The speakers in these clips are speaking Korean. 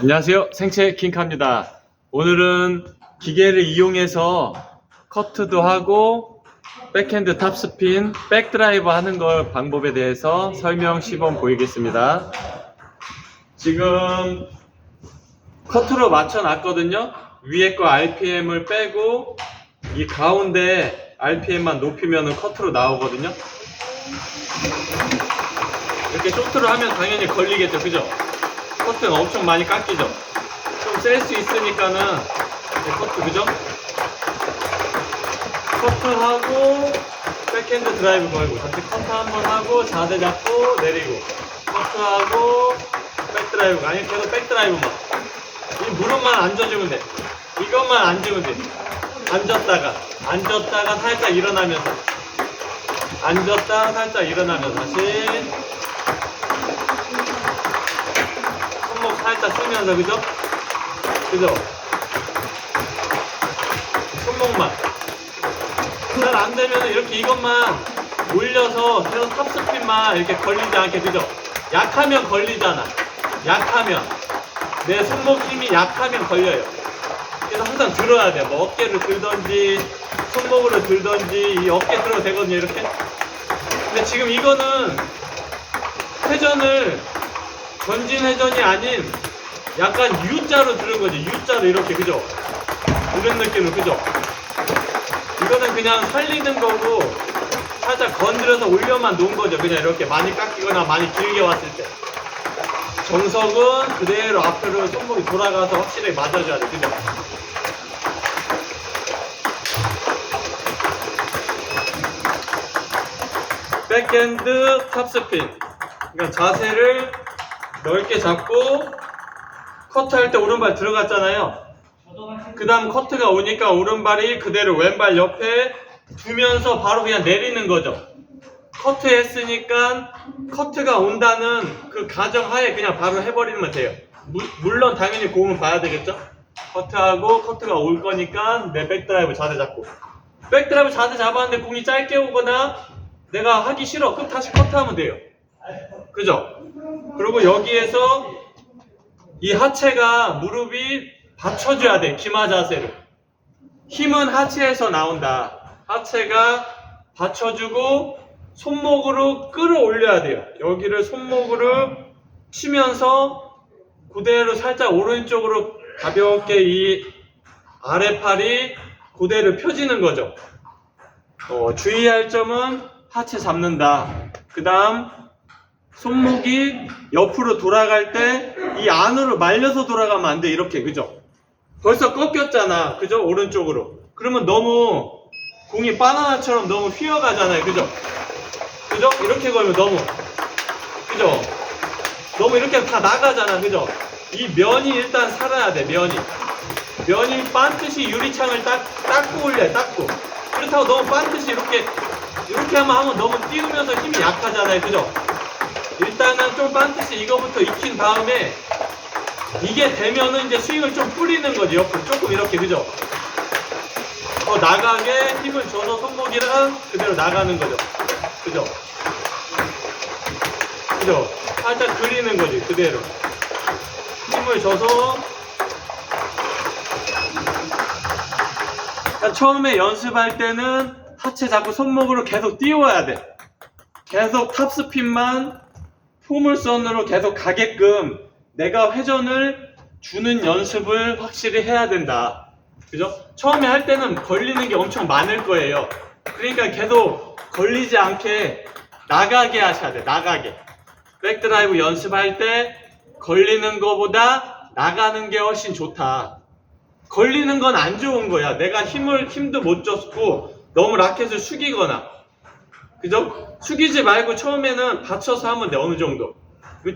안녕하세요. 생체 킹카입니다. 오늘은 기계를 이용해서 커트도 하고 백핸드 탑스핀, 백드라이브 하는 걸 방법에 대해서 설명 시범 보이겠습니다. 지금 커트로 맞춰 놨거든요. 위에 거 RPM을 빼고 이 가운데 RPM만 높이면 커트로 나오거든요. 이렇게 쇼트로 하면 당연히 걸리겠죠. 그죠? 커트는 엄청 많이 깎이죠. 좀 셀 수 있으니까는 이제 커트 그죠? 커트하고 백핸드 드라이브 걸고 다시 커트 한번 하고 자세 잡고 내리고 커트하고 백드라이브 아니 계속 백드라이브만 이 무릎만 앉아주면 돼 이것만 앉으면 돼 앉았다가 앉았다가 살짝 일어나면서 앉았다 살짝 일어나면서 다시 살짝 쓰면서 그죠? 그죠? 손목만 잘 안 되면 이렇게 이것만 올려서 계속 탑스핀만 이렇게 걸리지 않게 그죠? 약하면 걸리잖아 약하면 내 손목 힘이 약하면 걸려요 그래서 항상 들어야 돼. 뭐 어깨를 들던지 손목으로 들던지 이 어깨 들어도 되거든요 이렇게 근데 지금 이거는 회전을 전진 회전이 아닌 약간 U자로 들은 거지. U자로 이렇게 그죠? 이런 느낌으로 그죠? 이거는 그냥 살리는 거고 살짝 건드려서 올려만 놓은 거죠. 그냥 이렇게 많이 깎이거나 많이 길게 왔을 때. 정석은 그대로 앞으로 손목이 돌아가서 확실히 맞아줘야 돼. 그죠? 백핸드 탑스핀. 그러니까 자세를 넓게 잡고 커트 할 때 오른발 들어갔잖아요. 그 다음 커트가 오니까 오른발이 그대로 왼발 옆에 두면서 바로 그냥 내리는 거죠. 커트 했으니까 커트가 온다는 그 가정하에 그냥 바로 해버리면 돼요. 무- 물론 당연히 공은 봐야 되겠죠? 커트하고 커트가 올 거니까 내 백드라이브 자세 잡고 백드라이브 자세 잡았는데 공이 짧게 오거나 내가 하기 싫어 그럼 다시 커트하면 돼요. 그죠? 그리고 여기에서 이 하체가 무릎이 받쳐줘야 돼 기마 자세를 힘은 하체에서 나온다. 하체가 받쳐주고 손목으로 끌어올려야 돼요. 여기를 손목으으로 치면서 그대로 살짝 오른쪽으로 가볍게 이 아래팔이 그대로 펴지는 거죠. 어, 주의할 점은 하체 잡는다. 그 다음 손목이 옆으로 돌아갈 때 이 안으로 말려서 돌아가면 안 돼. 이렇게. 그죠? 벌써 꺾였잖아. 그죠? 오른쪽으로. 그러면 너무 공이 바나나처럼 너무 휘어가잖아요. 그죠? 그죠? 이렇게 걸면 너무. 그죠? 너무 이렇게 다 나가잖아. 그죠? 이 면이 일단 살아야 돼. 면이. 면이 반드시 유리창을 딱, 닦고 올려야 닦고. 그렇다고 너무 반드시 이렇게 이렇게 하면 하면 너무 띄우면서 힘이 약하잖아요. 그죠? 일단은 좀 반드시 이거부터 익힌 다음에 이게 되면은 이제 스윙을 좀 뿌리는 거지 옆으로 조금 이렇게 그죠? 어 나가게 힘을 줘서 손목이랑 그대로 나가는 거죠 그죠? 그죠? 살짝 그리는 거지 그대로 힘을 줘서 그러니까 처음에 연습할 때는 하체 잡고 손목으로 계속 띄워야 돼 계속 탑스핀만 포물선으로 계속 가게끔 내가 회전을 주는 연습을 확실히 해야 된다. 그죠? 처음에 할 때는 걸리는 게 엄청 많을 거예요. 그러니까 계속 걸리지 않게 나가게 하셔야 돼. 나가게. 백드라이브 연습할 때 걸리는 거보다 나가는 게 훨씬 좋다. 걸리는 건 안 좋은 거야. 내가 힘을 힘도 못 줬고 너무 라켓을 숙이거나 그죠? 숙이지 말고 처음에는 받쳐서 하면 돼 어느 정도.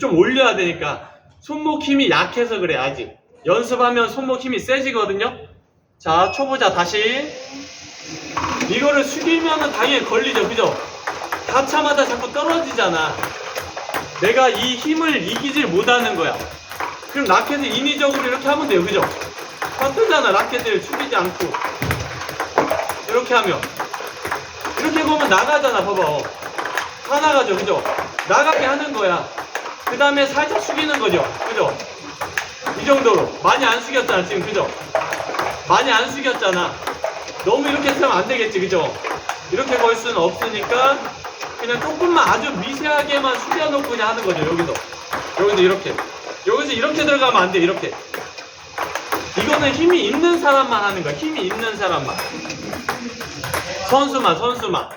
좀 올려야 되니까. 손목 힘이 약해서 그래 아직. 연습하면 손목 힘이 세지거든요? 자 초보자 다시. 이거를 숙이면은 당연히 걸리죠. 그죠? 다차마다 자꾸 떨어지잖아. 내가 이 힘을 이기질 못하는 거야. 그럼 라켓을 인위적으로 이렇게 하면 돼요. 그죠? 뻗뜨잖아 라켓을. 숙이지 않고. 이렇게 하면 이렇게 보면 나가잖아, 봐봐. 어. 다 나가죠, 그죠? 나가게 하는 거야. 그 다음에 살짝 숙이는 거죠, 그죠? 이 정도로 많이 안 숙였잖아 지금 그죠? 많이 안 숙였잖아 너무 이렇게 쓰면 안 되겠지 그죠? 이렇게 걸 수는 없으니까 그냥 조금만 아주 미세하게만 숙여놓고 그냥 하는 거죠 여기서 여기서 이렇게 여기서 이렇게 들어가면 안 돼 이렇게 이거는 힘이 있는 사람만 하는 거야 힘이 있는 사람만 선수만 선수만.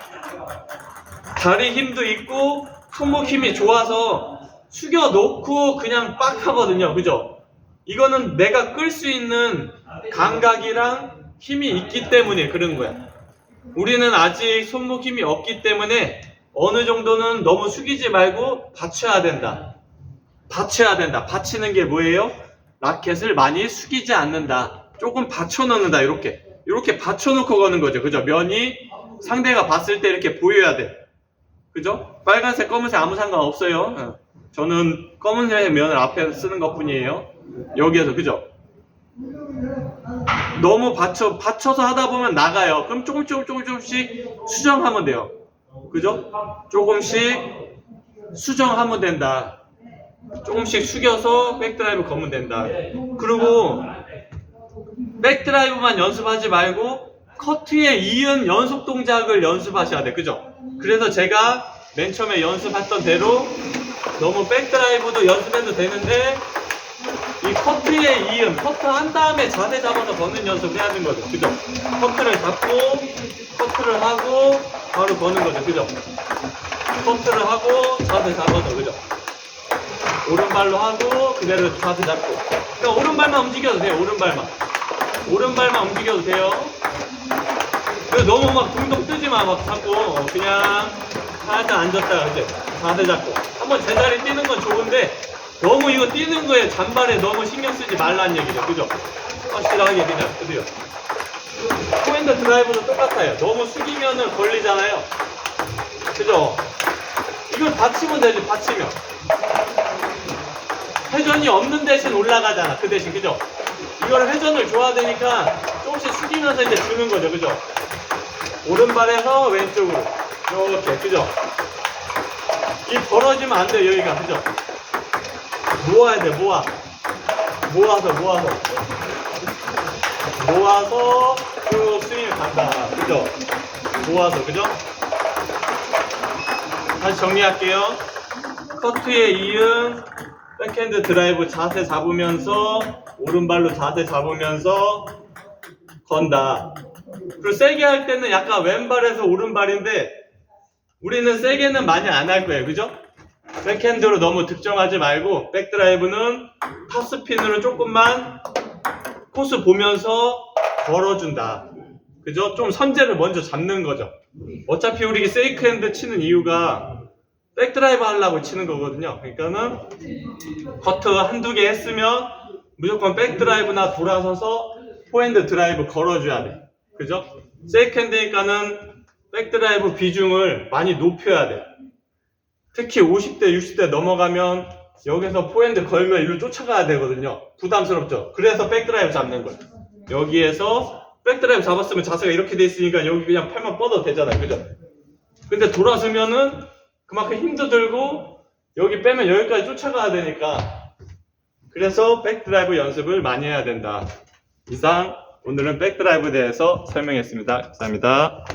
다리 힘도 있고 손목 힘이 좋아서 숙여 놓고 그냥 빡 하거든요. 그죠? 이거는 내가 끌 수 있는 감각이랑 힘이 있기 때문에 그런 거야. 우리는 아직 손목 힘이 없기 때문에 어느 정도는 너무 숙이지 말고 받쳐야 된다. 받쳐야 된다. 받치는 게 뭐예요? 라켓을 많이 숙이지 않는다. 조금 받쳐 놓는다. 이렇게 이렇게 받쳐 놓고 거는 거죠 그죠 면이 상대가 봤을 때 이렇게 보여야 돼 그죠? 빨간색, 검은색 아무 상관 없어요. 어. 저는 검은색 면을 앞에 쓰는 것 뿐이에요. 여기에서, 그죠? 너무 받쳐, 받쳐서 하다 보면 나가요. 그럼 조금, 조금, 조금, 조금씩 수정하면 돼요. 그죠? 조금씩 수정하면 된다. 조금씩 숙여서 백드라이브 거면 된다. 그리고 백드라이브만 연습하지 말고 커트에 이은 연속 동작을 연습하셔야 돼. 그죠? 그래서 제가 맨 처음에 연습했던 대로 너무 백드라이브도 연습해도 되는데 이 커트에 이은 커트 한 다음에 자세 잡아서 걷는 연습을 해야 하는 거죠. 그죠? 커트를 잡고 커트를 하고 바로 거는 거죠. 그죠? 커트를 하고 자세 잡아서 그죠? 오른발로 하고 그대로 자세 잡고 그러니까 오른발만 움직여도 돼요. 오른발만 오른발만 움직여도 돼요. 그 너무 막 둥둥 뜨지 마, 막 자꾸 그냥 살짝 앉았다가 이제 자세 잡고 한번 제자리 뛰는 건 좋은데 너무 이거 뛰는 거에 잔발에 너무 신경 쓰지 말라는 얘기죠, 그죠? 확실하게 그냥 그래요. 포핸드 드라이브도 똑같아요. 너무 숙이면은 걸리잖아요, 그죠? 이걸 받치면 되지, 받치면 회전이 없는 대신 올라가잖아, 그 대신 그죠? 이걸 회전을 줘야 되니까 조금씩 숙이면서 이제 주는 거죠, 그죠? 오른발에서 왼쪽으로 이렇게 그죠? 이 벌어지면 안 돼요 여기가 그죠? 모아야 돼 모아 모아서 모아서 모아서 쭉 스윙을 간다 그죠? 모아서 그죠? 다시 정리할게요 커트에 이은 백핸드 드라이브 자세 잡으면서 오른발로 자세 잡으면서 건다 그리고 세게 할 때는 약간 왼발에서 오른발인데 우리는 세게는 많이 안 할 거예요. 그죠? 백핸드로 너무 득정하지 말고 백드라이브는 탑스핀으로 조금만 코스 보면서 걸어준다. 그죠? 좀 선제를 먼저 잡는 거죠. 어차피 우리 세이크핸드 치는 이유가 백드라이브 하려고 치는 거거든요. 그러니까는 커트 한두 개 했으면 무조건 백드라이브나 돌아서서 포핸드 드라이브 걸어줘야 돼. 그죠? 세이크핸드니까는 백드라이브 비중을 많이 높여야 돼. 특히 50대, 60대 넘어가면 여기서 포핸드 걸면 이리로 쫓아가야 되거든요. 부담스럽죠? 그래서 백드라이브 잡는 거예요. 여기에서 백드라이브 잡았으면 자세가 이렇게 돼 있으니까 여기 그냥 팔만 뻗어도 되잖아요. 그죠? 근데 돌아서면은 그만큼 힘도 들고 여기 빼면 여기까지 쫓아가야 되니까 그래서 백드라이브 연습을 많이 해야 된다. 이상 오늘은 백드라이브에 대해서 설명했습니다. 감사합니다.